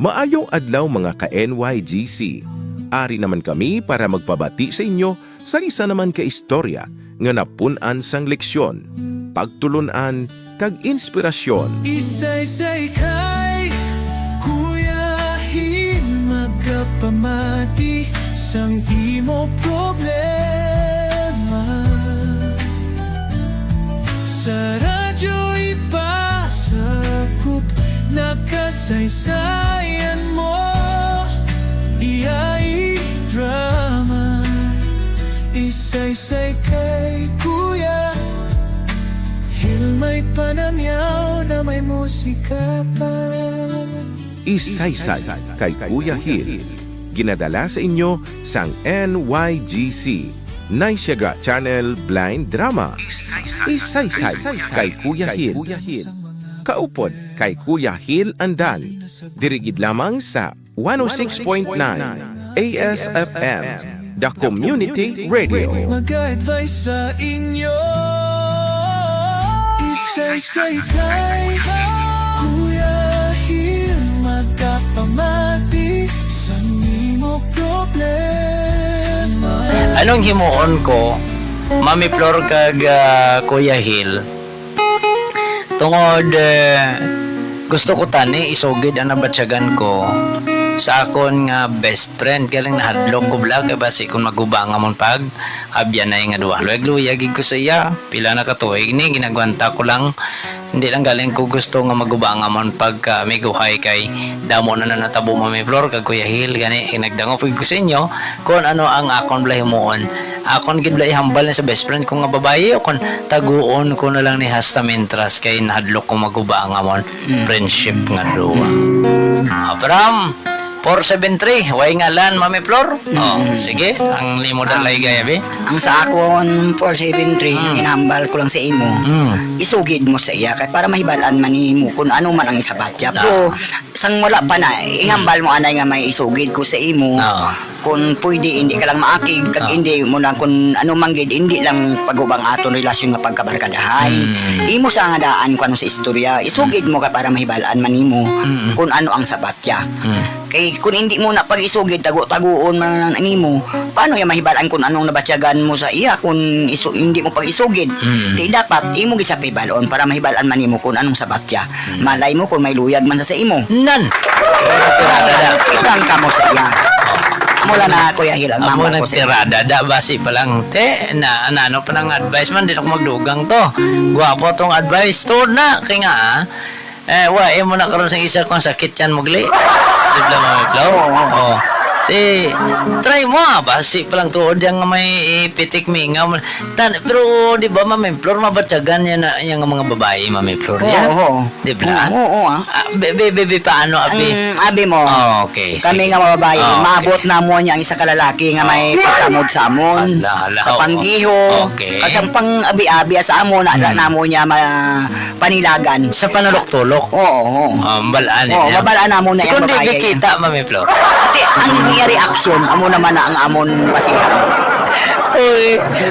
Maayong adlaw mga ka-NYGC. Ari naman kami para magpabati sa inyo sa isa naman ka istorya nga napunan sang leksyon, pagtulunan, kag inspirasyon. Isay-say kay Kuya Hin Magkapamati Sang imo problema Sa ipasakop Nakasaysayan mo Iyai drama Isay-say kay Kuya Hil may panamyaw na may musika pa Isaysay kay Kuya Hill. Ginadala sa inyo sang NYGC Naisyaga Channel Blind Drama. Isaysay kay Kuya Hill. Kaupod kay Kuya Hill Andan. Dirigid lamang sa 106.9 ASFM, The Community Radio. Mag-advise sa inyo Isay-say kay Kuya Hil Magkapamati Sa imo problema Anong himuon ko, Mami Flor kag ah, Kuya Hill? Tungod eh, gusto ko tani isugid ang nabatsyagan ko sa akon nga best friend. Galing nahadlok ko bla kay basi kung maguba nga mon pag abyan na nga duwa. Luwag luyag ko sa iya. Pila na katuig ni ginagwanta ko lang hindi lang galing ko gusto nga maguba nga mon pag uh, may guhay kay damo na na natabo mami Flor kag Kuya Hill gani hinagdango pag ko sa inyo kung ano ang akon bla himuon akon gid bla ihambal na sa best friend ko nga babae o kon taguon ko na lang ni hasta mintras kay nahadlok ko maguba nga mon friendship nga duwa. Abram 473 way ngalan Mami Flor oh sige ang limo dalay gaya be Ang sa akon 473, inambal ko lang sa imo. mm. Isugid mo sa iya kay para mahibalaan man nimo kung ano man ang isabatya. Ah. Pero sang wala pa na, ihambal mo anay nga may isugid ko sa imo. Oo. Kung pwede hindi ka lang maakig kag Ah. hindi mo lang kung ano man gid hindi lang pagubang aton relasyon nga pagkabarkadahan. Mm. Imo sa nga daan kung ano sa istorya, isugid mo ka para mahibalaan man nimo Mm. kung ano ang sabatya. Mm. Kay kung hindi mo na pag-isugid, tago-taguon man ang nimo, paano yung mahibalaan kung anong nabatyagan mo sa iya kung isu, hindi mo pag-isugid? Mm. Kay dapat, imo gid sa pibaloon para mahibalaan man nimo kung anong sabatya. Malay mo kung may luyag man sa sa imo. nan Iprang ka mo sa iya. Mula na Kuya Hil, ang Amo mama nagtirada da basi pa lang te na ano pa ng advice man din ako magdugang to. Gwapo tong advice to na kay nga ah. Eh wa eh mo na karon sa isa kong sakit yan mugli. Di ba mami Flo? Oh. Te, try mo ah, basi pa lang tuod yang may pitik mingaw. mo. Tan, pero di ba mami Flor mabatsagan yan na yung mga babae mami Flor Oo, ya? oo. Di ba? Oo, oo, ah. Ah, paano abi? Ang abi mo, Oh, okay. kami sige. nga mga babae, Oh, okay. maabot na mo niya ang isa ka lalaki nga may patamod sa amon. Ala, ala, sa panggiho. Okay. Kasi ang pang abi-abi sa amon, na Hmm. na mo niya ma, panilagan. Sa panulok-tulok. Oo, oo. Um, balaan Oo, niya. mabalaan na mo na yung Kundi babae. kita, Mami Flor. Ate, ang niya reaction, amo naman na ang amon masigaw. Uy,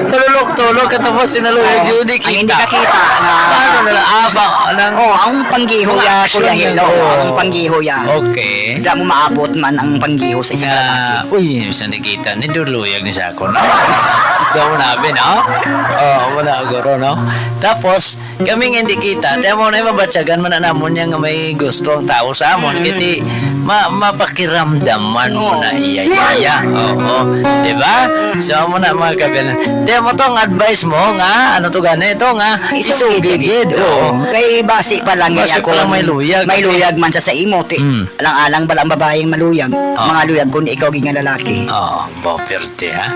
panulok-tulok katapos sinaluya Judy kita. Ang hindi ka kita na... Ano na lang, aba, anong... Oo, ang panggiho ya, Kuya Hilo. Ang panggiho ya. Okay. Hindi mo maabot man ang panggiho sa isa ka lalaki. Uy, sa nakita, niduluyag ni sa ako, no? Ito mo namin, no? Oo, oh, wala aguro, no? Tapos, kaming hindi kita, tayo mo na yung mabatsagan man na namon niya nga may gusto ang tao sa amon. Kiti, ma mapakiramdaman mo na iya, iya. Oo, di ba? So, mo na mga kabilan. Tayo mo tong advice mo nga, ano to gani, ito nga, isugigid. Oo. Kay basi pa lang Basi yan pa lang may luyag. May luyag man sa sa imo. Ti. Mm. Alang-alang ba ang babaeng maluyag? Mga luyag kundi ikaw ginga lalaki. Oh, boperte ha.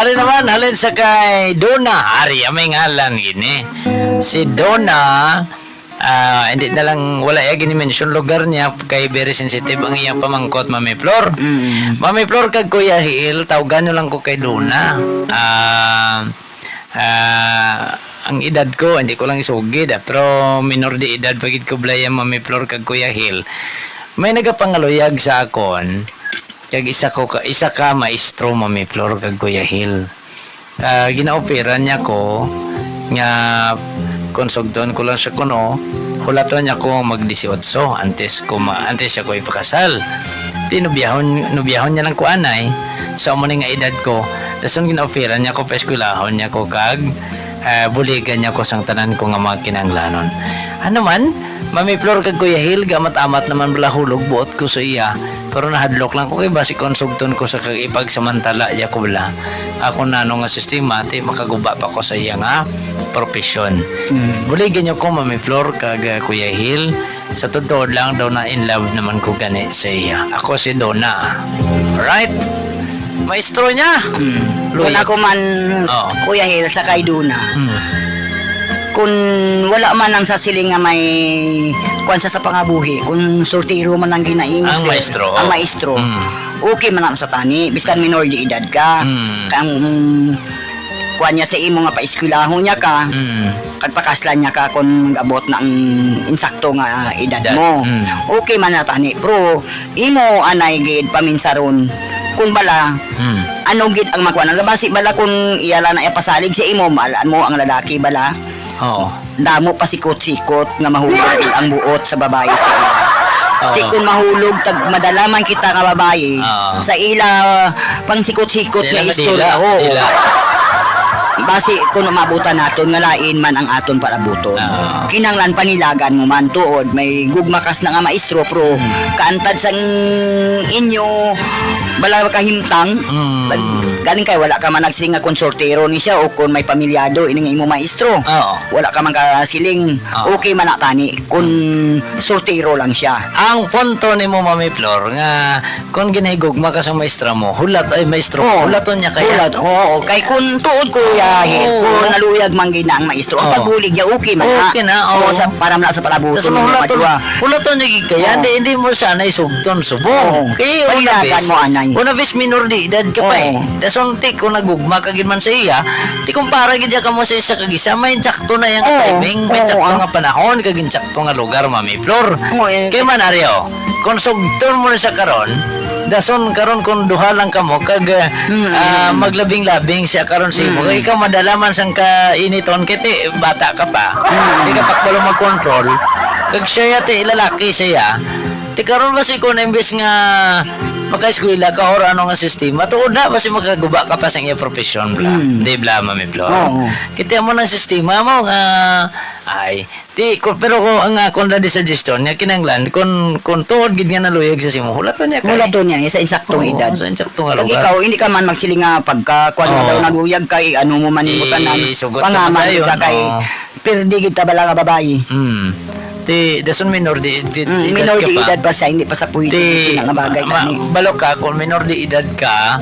Ari naman, halin sa kay Donna. Ari, amay ngalan gini. Si Donna, ah, hindi na lang, wala ya gini mention lugar niya kay very sensitive ang iyang pamangkot, Mami Flor. Mm. Mami Flor, kag Kuya Hill, tawagan nyo lang ko kay Donna. Ah, ah, ang edad ko, hindi ko lang isugid, ah, pero minor di edad, pagid ko blaya Mami Flor kag Kuya Hill. May nagapangaluyag sa akon, kag isa ko ka, isa ka maestro Mami Flor kag Kuya Hill. Ah, ginaoperan niya ko nga konsugton ko lang siya kuno. Hulaton niya ko mag 18 antes ko ma antes siya ko ipakasal. Tinubiyahon nubiyahon niya lang ko anay. Sa mo nga edad ko dason ginaoferan niya ko pa eskwelahon niya ko kag eh, buligan niya ko sang tanan ko nga mga kinanglanon. Ano man Mami Flor kag Kuya Hil gamat-amat naman bala hulog buot ko sa iya. Pero nahadlok lang ko kay basi konsugton ko sa kag ipagsamantala ya ko bala. Ako nano nga sistema ti makaguba pa ko sa iya nga profesyon. Buligan niyo ko Mami Flor kag uh, Kuya Hil. Sa totoo lang daw na in love naman ko gani sa iya. Ako si Donna. Alright? Maestro niya Kung Luyag. ako man, Oo. Kuya Hil, sa Kaiduna, Hmm. kung wala man ang sasiling nga may kwansa sa pangabuhi, kung sortiro man ang ginaimo Ang sir, maestro, ang maestro, Mm. okay man ang sa tani, biskan minor di edad ka, Mm. kang kuan niya sa imo nga paeskwelaho niya ka, Hmm. kag pakaslan niya ka kung mag-abot na ang insakto nga edad Edad, mo. mm. Okay man na tani, pro imo anay gid paminsaron kung bala Hmm. ano gid ang makuha ng basi bala kung iyala na ipasalig sa imo malaan mo ang lalaki bala Oo. damo pasikot-sikot nga mahulog ang buot sa babae sa ila. Oo. Di kung mahulog tag madalaman kita nga babae Oo. sa ila pang sikot-sikot Sila istorya oo. Sila. Basi kung mabutan naton nga lain man ang aton para buton. Oo. Kinanglan panilagan mo man tuod may gugmakas na nga maestro pro Hmm. kaantad sang inyo bala kahimtang Mm. Bag- galing kay wala ka man nagsiling nga konsortero ni siya o kung may pamilyado ini nga imo maestro. Oo. Wala ka man kasiling Oo. okay man tani kung sortero lang siya. Ang punto ni mo Mami Flor nga kung ginahigugma ka sa maestra mo, hulat ay maestro, Oo. hulaton niya kaya. Ulat, oo. Kay kung tuod ko yahin, Oo. kung naluyag man gina ang maestro, ang Oo. pagbulig niya okay man Okay na, oo. sa, para na sa palabuto. Tapos mo hulaton, hulaton niya gid kaya, hindi, hindi mo sana isugton subong. Oo. Kaya una bes, mo, anay. una bes minor di edad ka pa eh. Oo. Dasong ti kung nagugma ka gid man sa iya, ti kumpara gid ka mo sa isa kag isa, may sakto na yung Oo. timing, may sakto nga panahon, kag sakto nga lugar, Mami Flor. Eh. Kaya man Aryo, kung sugton mo na sa karon, dason karon kung duha lang ka mo kag ah, maglabing-labing siya karon sa imo. Kaya ikaw madalaman sang ka initon kiti bata ka pa. Di ka pakbalo mag-control. Kag siya yate lalaki siya. Ti karon ba si kun imbes nga maka-eskwela ka or ano nga sistema tuod na basi makaguba ka pa sa iyang profesyon bla. Mm. Di bla mami bla. Kita mo ng sistema mo nga ay ti kun pero ko ang uh, kon di suggestion niya kinanglan kun kun tuod gid nga naluyag sa simo hulaton niya kay. Mula to niya, sa insaktong Oo, edad. Sa insakto nga lugar. ikaw, hindi ka man magsiling nga pagka kuan Oo. daw naguyag kay ano mo man imutan na Eh, pangaman ka kay no? perdi kita bala nga babae. Mm. Ti dason minor di, di Mm, edad minor ka di edad pa siya, hindi pa sa puwede Ti nga bagay ma- tani. balo ka kung minor di edad ka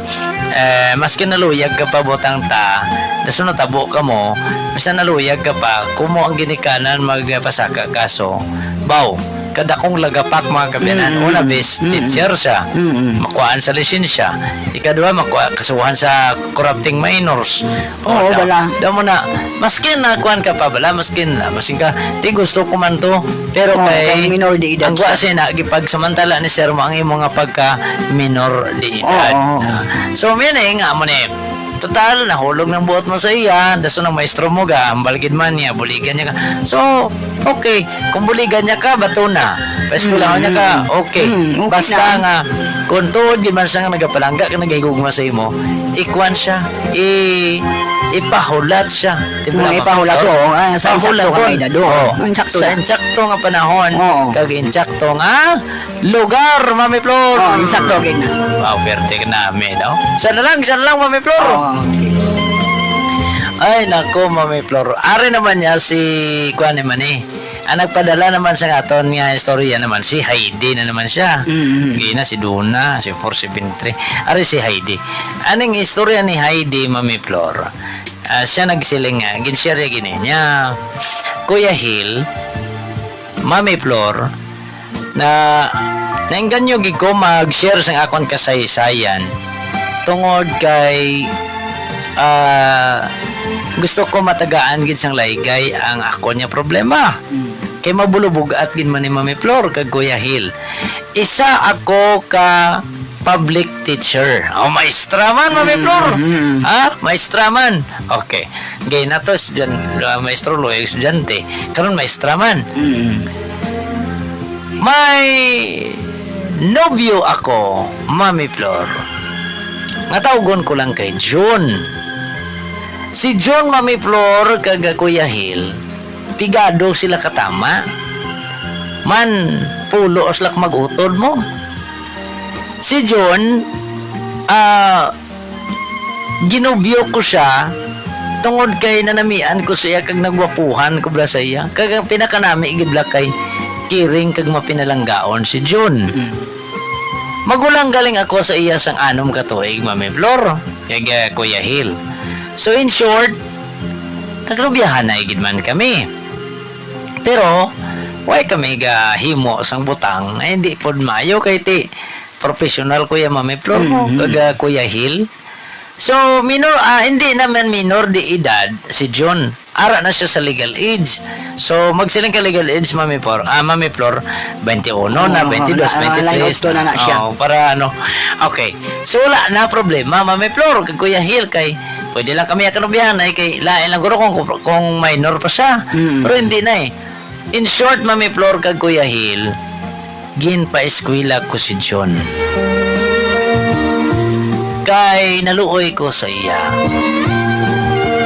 eh maski naluyag ka pa botang ta dason natabo ka mo basta naluyag ka pa kumo ang ginikanan magpasaka kaso baw kada kong lagapak mga kabiyanan Mm, una bis mm, teacher siya. Mm, makuhaan sa lisensya. Ikadua makuha kasuhan sa corrupting minors. Oo, da- bala. da mo na maskin na kuhan ka pa. Bala maskin na. Maskin ka. Ti gusto ko man to. Pero Oo, kay kay minor de edad ang gwa na gipagsamantala ni sir mo ang imo nga pagka minor de edad. Oo, oo, oo. Ah, so mini nga mo ni Total, nahulog ng buot mo sa iya. Daso ng maestro mo ga, ambalgid man niya, buligan niya ka. So, okay. Kung buligan niya ka, bato na. Paeskulahan niya ka, okay. Mm, okay Basta na. nga, kung tuod, di man siya nga nagapalangga, ka nagigugma sa imo, ikwan siya, i ipahulat siya. Di ba, Mga ipahulat, oo. Ah, sa insakto ka kon. may edad, oo. Oo. Ang insakto Sa na. insakto nga panahon, Oo. kag insakto nga lugar, Mami Flor. Oh, insakto gid na. Wow, perte ka namin, no? Sana lang, sana lang, Mami Flor. Oo. Ay, nako, Mami Flor. Ari naman niya si Kuan eh. Ang nagpadala naman sa aton nga istorya naman si Heidi na naman siya. Mm. Gina si Duna, si 473. Ari si Heidi. Aning istorya ni Heidi, Mami Flor. ah, siya nagsiling nga, ginshare gini niya. Kuya Hill, Mami Flor, na nainganyo gid ko mag-share sa akong kasaysayan tungod kay ah, gusto ko matagaan gid sang laygay ang ako niya problema. Kay mabulubog at gid man ni Mami Flor kag Kuya Hill. Isa ako ka public teacher. Oh, maestra man, Mami Flor. Ha? Maestra man. Okay. Gay na to, estudyante, uh, maestro lo, estudyante. Karon maestra man. Mm. May nobyo ako, Mami Flor. Natawgon ko lang kay John. Si John Mami Flor kag Kuya Hill, pigado sila katama. Man, pulo oslak magutod mo. Si John, ah, ginubyo ko siya tungod kay nanamian ko siya kag nagwapuhan ko bla sa iya. Kag ang pinakanami igidla kay kiring kag mapinalanggaon si John. Magulang galing ako sa iya sang anom katuig, Mami Flor, kag uh, Kuya Hill. So in short, naglubiyahan na igid man kami. Pero, why kami ga himo sang butang na hindi pod mayo kay ti professional kuya Mami Flor mo, kag uh, Kuya Hill. So, minor, ah, hindi naman minor di edad si John. Ara na siya sa legal age. So, magsiling ka legal age, Mami Flor. Ah, Mami Flor, 21 na, Oo, 22, na- 23. line-out to na na siya. Oo, para ano. Okay. So, wala na problema, Mami Flor, kay Kuya Hill, kay pwede lang kami akanubihan ay kay lain lang guro kung, kung minor pa siya. Mm. Pero hindi na eh. In short, Mami Flor, kag Kuya Hill, gin pa eskwela ko si John kay naluoy ko sa iya.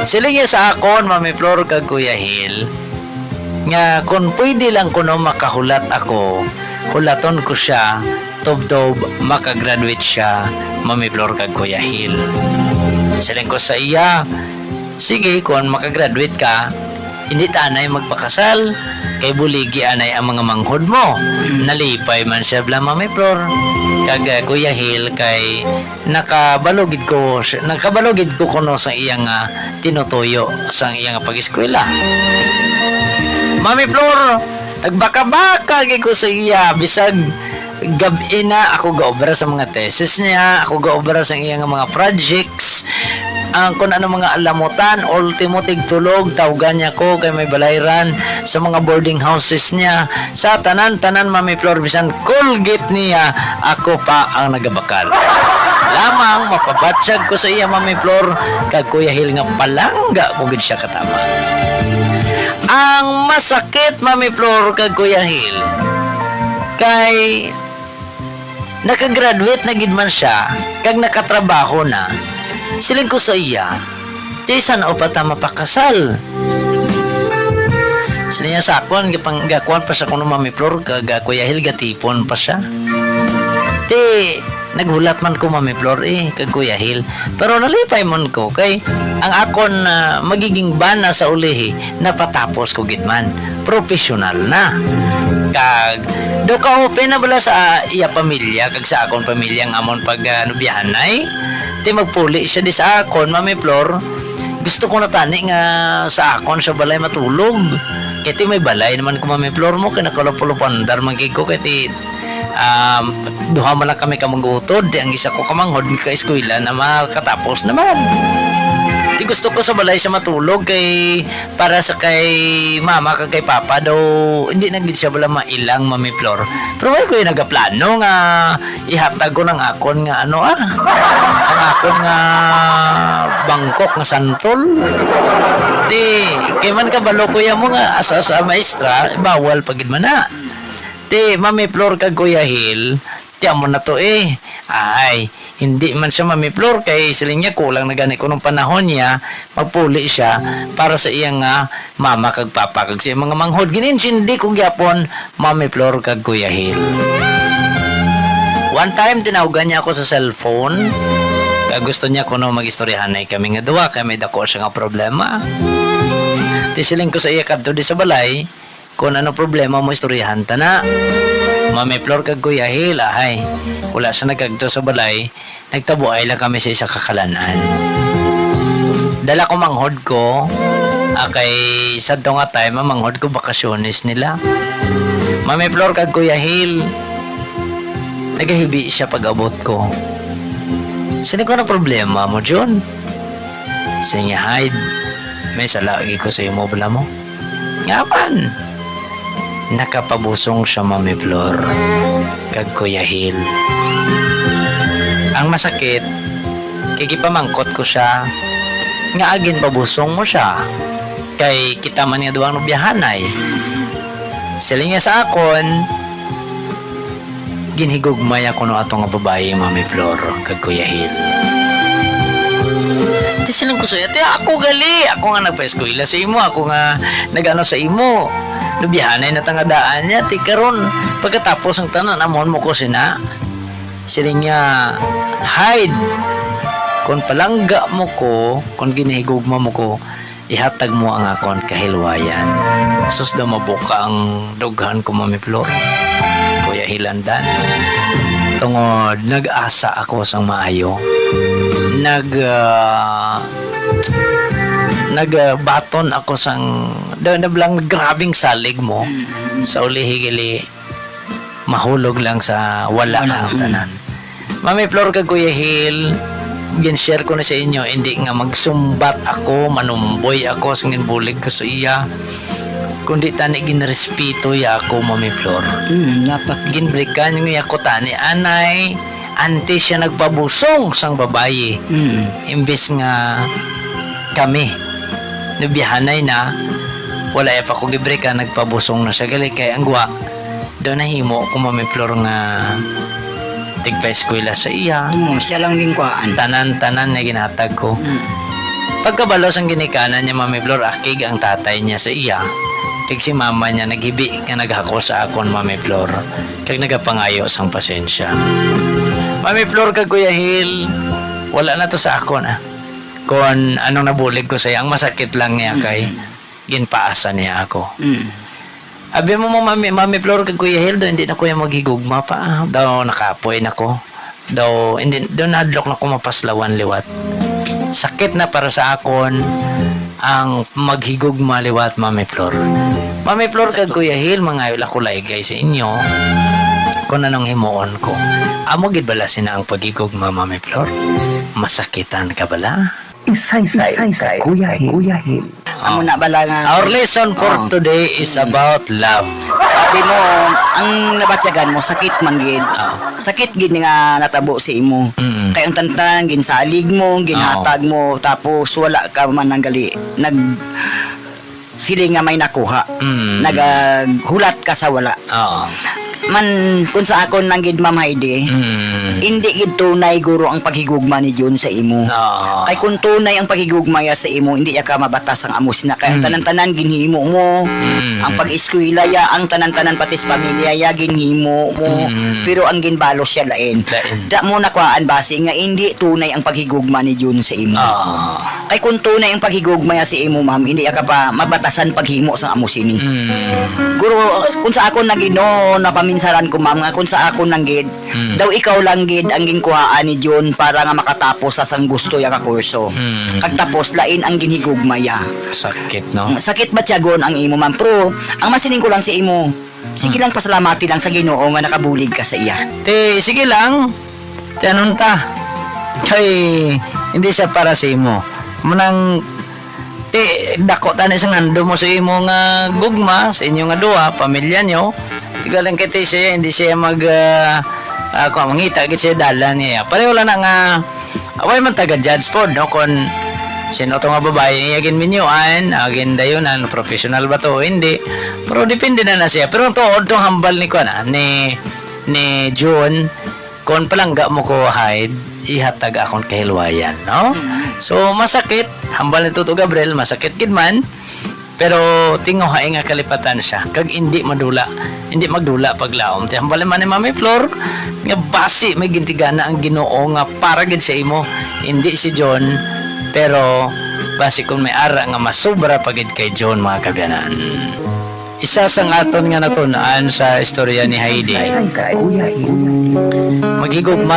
Siling niya sa akon, Mami Flor kag Kuya Hill, nga kung pwede lang kuno makahulat ako, hulaton ko siya, tob-tob, makagraduate siya, Mami Flor kag Kuya Hill. Siling ko sa iya, sige, kung makagraduate ka, hindi tanay magpakasal, kay buligi anay ang mga manghod mo. Nalipay man siya bla Mami Flor. Kag uh, Kuya Hill kay nakabalugid ko nakabalugid ko kuno sa iyang ah, tinutuyo sa iyang pag-eskwela. Mami Flor, nagbaka-baka gyud ko sa iya bisag gabi na ako gaobra sa mga thesis niya, ako gaobra sa iyang mga projects, ang kung ano mga alamutan, ultimo tigtulog, tawagan niya ko kay may balayran sa mga boarding houses niya. Sa tanan-tanan Mami Flor, bisan Colgate niya, ako pa ang nagabakal. Lamang mapabatsyag ko sa iya Mami Flor, kag Kuya Hill nga palangga ko gid siya katama. Ang masakit, Mami Flor, kag Kuya Hill, kay nakagraduate na gid man siya, kag nakatrabaho na, siling ko sa iya, di sana o pa ta mapakasal. Sila niya sa akon, gapang gakuan pa sa kuno Mami Flor, kag ah, Kuya Hill, gatipon pa siya. Ti, naghulat man ko Mami Flor eh, kag Kuya Hill. Pero nalipay man ko, kay ang akon na magiging bana sa ulihi, napatapos ko gitman. Professional na. Kag, do ka open na bala sa iya pamilya, kag sa akon pamilya ang amon pag uh, nubiyahan ay. Ti magpuli siya di sa akon, Mami Flor. Gusto ko na tani nga sa akon sa balay matulog. Kaya may balay naman ko Mami Flor mo, kaya nakalapulupandar man ko, kaya ti um, duha man lang kami kamagutod ang isa ko kamanghod ka eskwela na makatapos naman di gusto ko sa balay siya matulog kay para sa kay mama kag kay papa daw hindi na gid siya bala mailang mami Flor pero may ko nagaplano nga ihatag ko ng akon nga ano ah. Ang akon nga Bangkok nga santol. Di kay man kabalo kuya mo nga asa sa maestra bawal pagid man na. Ti, Mami Flor kag Kuya Hill, ti amo na to eh. Ay, hindi man siya Mami Flor kay siling niya kulang na gani ko nung panahon niya, magpuli siya para sa iyang nga mama kag papa kag sa iyang mga manghod. Ginin hindi ko gyapon Mami Flor kag Kuya Hill. One time tinawagan niya ako sa cellphone. Kaya gusto niya kuno magistoryahan na kami nga duwa kay may dako siya nga problema. Ti siling ko sa iya kadto di sa balay, kung ano problema mo istoryahan ta na. Mami Flor kag Kuya Hill, ay, wala siya nagkagto sa balay, nagtabuay lang kami sa isa kakalanan. Dala ko manghod ko, ah, kay sa nga time, ah, manghod ko bakasyones nila. Mami Flor kag Kuya Hill, nagahibi siya pag abot ko. Sino ko na problema mo, John? Sige, hide. May salagi ko sa imo bala mo. Ngapan? Nakapabusong siya Mami Flor. Kag Kuya Hill. ang masakit kay gipamangkot ko siya. Nga agin pabusong mo siya. Kay kita man nga duwang biyahanay sila nga sa akon ginhigugmay ako no ato nga babae Mami Flor kag Kuya Hil Ti silang ko sa'yo, te ako gali, ako nga nagpa-eskwela sa imo, ako nga nagano sa imo. Lubihanay na tangadaan niya, ti karon pagkatapos ang tanan, amon mo ko sina. Sila nga, hide. Kung palangga mo ko, kung ginihigugma mo ko, ihatag mo ang akon kahilwayan. Sus daw mabuka ang dughan ko, Mami Flor. Kuya Hilandan. Tungod, nag-asa ako sa maayo nag ah, nagbaton ako sang daw na lang grabing salig mo. Sa uli higili mahulog lang sa wala, ang tanan. Mami Flor kag Kuya Hil gin-share ko na sa inyo hindi nga magsumbat ako manumboy ako sa bulig ko sa iya. Kundi tani ginrespeto ya ako Mami Flor. Hmm, dapat. ginbrikan yung ako tani anay ante siya nagpabusong sang babae. Hmm. imbes nga kami nabihanay na wala pa ko gibrika nagpabusong na siya. Gali kay ang gwa daw nahimo ko mami flor nga tigpa eskwela sa iya. Hmm, siya lang din kuhaan. tanan-tanan na ginatag ko. Hmm. pagkabalos ang ginikanan niya mami flor akig ang tatay niya sa iya. Kag si mama niya naghibi nga naghako sa akon mami flor kag nagapangayo sang pasensya Mami Flor kag Kuya Hil, wala na to sa akon ah. Kung anong nabulig ko sa'yo, ang masakit lang niya kay ginpaasa niya ako. Hmm. Abi mo mo mami, mami Flor kag Kuya Hil, daw hindi na kuya maghigugma pa. Daw nakapoy na ko. Daw, hindi, daw nadlok na ko mapaslawan liwat. Sakit na para sa akon ang maghigugma liwat, Mami Flor. Mami Flor kag Kuya Hil, mga ako laygay sa inyo kung anong himuon ko. Amo gid bala sina ang pagigugma, Mami Flor? Masakitan ka bala? Isay-say sa Kuya Hil. Kuya Hil. Amo na bala nga. Our lesson for Oh. today is about love. Sabi mo, ang nabatyagan mo, sakit man gid. Ah. Sakit gid nga natabo si imo. Mm. Kaya ang tantan, ginsalig mo, ginhatag mo, tapos wala ka man nang gali. Nag sili nga may nakuha. Mm. Naghulat ka sa wala. Oo. Man, kung sa akon nang gid Ma'am Heidi, Mm. hindi gid tunay guro ang paghigugma ni John sa imo. Oo. Ay kung tunay ang paghigugma ya sa imo, hindi ya ka mabatas ang amos na. Ang Mm. tanan-tanan ginhimo mo. Mm. Ang pag-eskwela ya, ang tanan-tanan pati sa pamilya ya, ginhimo mo. Mm. Pero ang ginbalos siya lain. Lain. Da mo nakuhaan base nga hindi tunay ang paghigugma ni Jun sa imo. Oo. Ay kung tunay ang paghigugma ya sa imo, ma'am, hindi ya ka pa mabatasan paghimo sa amos ini. Mm. Guro, kung sa ako nang no, napaminsaran ko ma'am, nga kung sa ako nang gid, Mm. daw ikaw lang gid ang ginkuhaan ni John para nga makatapos sa sang gusto ya ka kurso. Mm. Kagtapos lain ang ginhigugma ya. Sakit, no? Sakit ba tiyagon ang imo ma'am? Pro, ang masining ko lang sa imo. Sige lang pasalamati lang sa Ginoo nga nakabulig ka sa iya. Te, sige lang. Te, anong ta? Kay, hindi siya para sa imo. Munang, te, dako tani sa ngando mo sa imo nga gugma, sa inyo nga duwa, pamilya nyo. Tiga lang kay te siya, hindi siya mag, uh, ako, mangita, kit siya dala niya. Pareho lang na nga, away man taga-judge po, no? Kung, sino to nga babae agin minyuan agin dayon ano professional ba to? Hindi. Pero depende na na siya. Pero to tong hambal ni ko na ni ni June kung palangga mo ko hide ihatag akong kahilwayan no? So masakit. Hambal ni Tuto Gabriel masakit gid man pero tingo haing nga kalipatan siya. Kag hindi madula hindi magdula paglaom. Ti hambal man ni Mami Flor nga basi may gintigana ang Ginoo nga para gid sa imo. Hindi si John pero basi kung may ara nga masubra pagid kay John mga kabyanan. Isa sang aton nga natunaan sa istorya ni Heidi.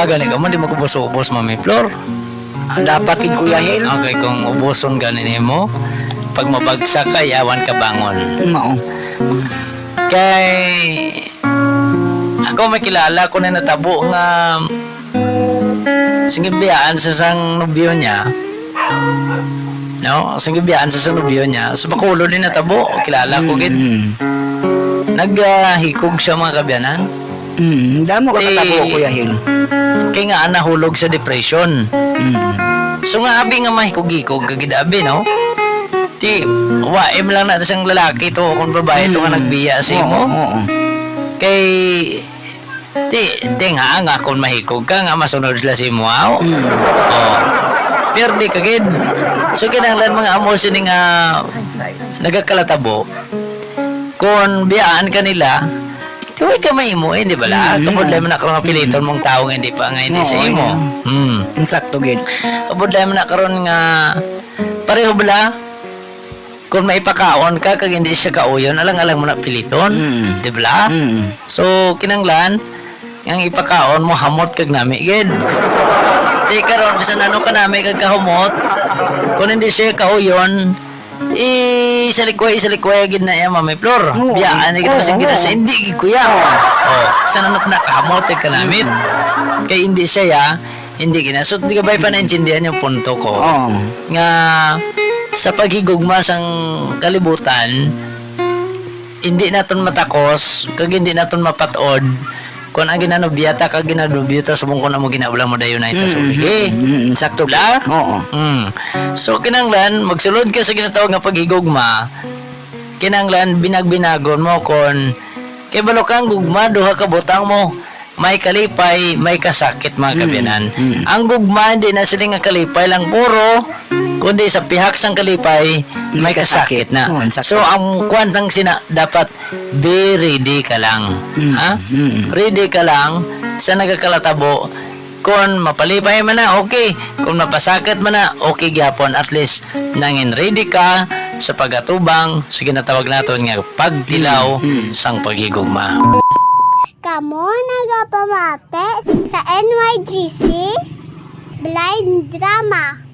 Gani ka mo di mo kubos-ubos Mami Flor. Dapat kid Kuya Hil. okay kung ubuson gani nimo pag mabagsak ka yawan ka bangon Mao. kay ako may kilala ko na natabo nga singibiyaan sa sang nobyo niya no singibiyaan sa sang nobyo niya sa bakulo din natabo kilala ko gid Mm. naghikog siya mga kabyanan Hmm, damo ka katabo, Kuya Hil. Kay nga nahulog sa depression. Hmm. So nga abi nga mahikog-ikog kagidabi no. Ti waim lang na sang lalaki to kung babae to nga nagbiya sa Oo, imo. oo. Kay ti ti nga nga kung mahikog ka nga masunod sila si mo. aw. Oh. Pero di kagid. So kinahanglan mga amo sini nga nagakalatabo. Kung biyaan ka nila, Kaway ka may eh, di ba la? Kapodlay mo na karon nga piliton mong tao nga hindi pa nga hindi sa Oo, imo. Hmm. Insakto gid. Kabudlay mo na karon nga pareho bala kung maipakaon ka kag hindi siya kauyon alang-alang mo na piliton Mm. di ba? Hmm. so kinanglan ang ipakaon mo hamot kag nami gid. Di karon bisan ano ka nami kag kahumot kung hindi siya kauyon i salikway salikway gid na iya mami flor. Oo. biyaan gid Oo, kasi gid sa hindi gid kuya. Oh sana na nakahamot kag kanamit. Kay hindi siya ya hindi gina so di ka ba pa naintindihan yung punto ko? Oo. nga sa paghigugma sang kalibutan hindi naton matakos kag hindi naton mapatod kung ang ginanubiyata kag ginanubiyata subong ko na mo ginaulang mo dayon na ito so eh Hmm, insakto. Bla? Oo. Mm. So kinanglan magsulod ka sa ginatawag nga paghigugma. Kinanglan binagbinagon mo kon kay balo kang gugma duha ka butang mo may kalipay, may kasakit mga kabiyanan. Ang gugma hindi na sila nga kalipay lang puro kundi sa pihak sang kalipay may kasakit. na. So ang kwantang sina dapat be ready ka lang. Ha? mm. Ready ka lang sa nagakalatabo kung mapalipay man na, okay. Kung mapasakit man na, okay gyapon. At least, nangin ready ka sa pagatubang sa ginatawag naton nga pagtilaw sang paghigugma. Kamu nagapamate sa NYGC Blind Drama.